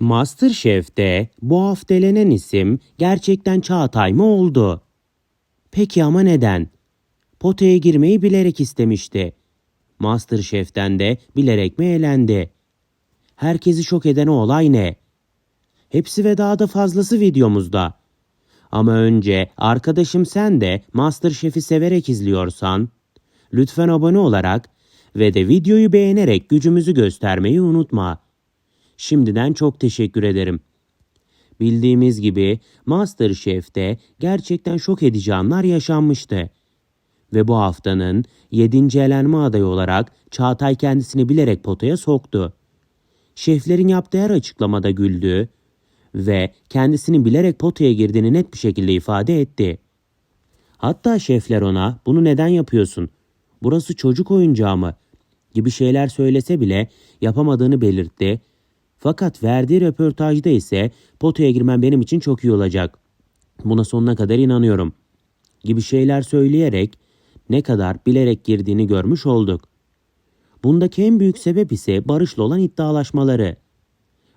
Masterchef'te bu hafta elenen isim gerçekten Çağatay mı oldu? Peki ama neden? Potaya girmeyi bilerek istemişti. Masterchef'ten de bilerek mi elendi? Herkesi şok eden o olay ne? Hepsi ve daha da fazlası videomuzda. Ama önce arkadaşım sen de Masterchef'i severek izliyorsan lütfen abone olarak ve de videoyu beğenerek gücümüzü göstermeyi unutma. Şimdiden çok teşekkür ederim. Bildiğimiz gibi MasterChef'te gerçekten şok edici anlar yaşanmıştı. Ve bu haftanın 7. elenme adayı olarak Çağatay kendisini bilerek potaya soktu. Şeflerin yaptığı her açıklamada güldü ve kendisinin bilerek potaya girdiğini net bir şekilde ifade etti. Hatta şefler ona bunu neden yapıyorsun? Burası çocuk oyuncağı mı? gibi şeyler söylese bile yapamadığını belirtti. Fakat verdiği röportajda ise potaya girmem benim için çok iyi olacak. Buna sonuna kadar inanıyorum. Gibi şeyler söyleyerek ne kadar bilerek girdiğini görmüş olduk. Bundaki en büyük sebep ise Barış'la olan iddialaşmaları.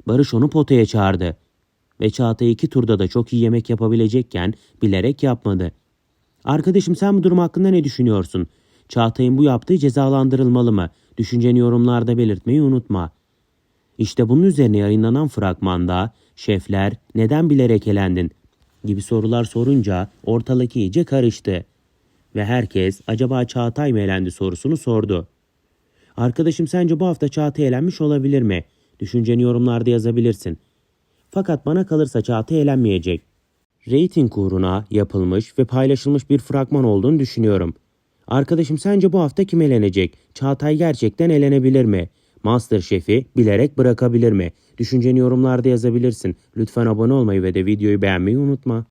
Barış onu potaya çağırdı. Ve Çağatay iki turda da çok iyi yemek yapabilecekken bilerek yapmadı. Arkadaşım sen bu durum hakkında ne düşünüyorsun? Çağatay'ın bu yaptığı cezalandırılmalı mı? Düşünceni yorumlarda belirtmeyi unutma. İşte bunun üzerine yayınlanan fragmanda şefler neden bilerek elendin gibi sorular sorunca ortalık iyice karıştı. Ve herkes acaba Çağatay mı elendi sorusunu sordu. Arkadaşım sence bu hafta Çağatay elenmiş olabilir mi? Düşünceni yorumlarda yazabilirsin. Fakat bana kalırsa Çağatay elenmeyecek. Rating uğruna yapılmış ve paylaşılmış bir fragman olduğunu düşünüyorum. Arkadaşım sence bu hafta kim elenecek? Çağatay gerçekten elenebilir mi? Masterchef'i bilerek bırakabilir mi? Düşünceni yorumlarda yazabilirsin. Lütfen abone olmayı ve de videoyu beğenmeyi unutma.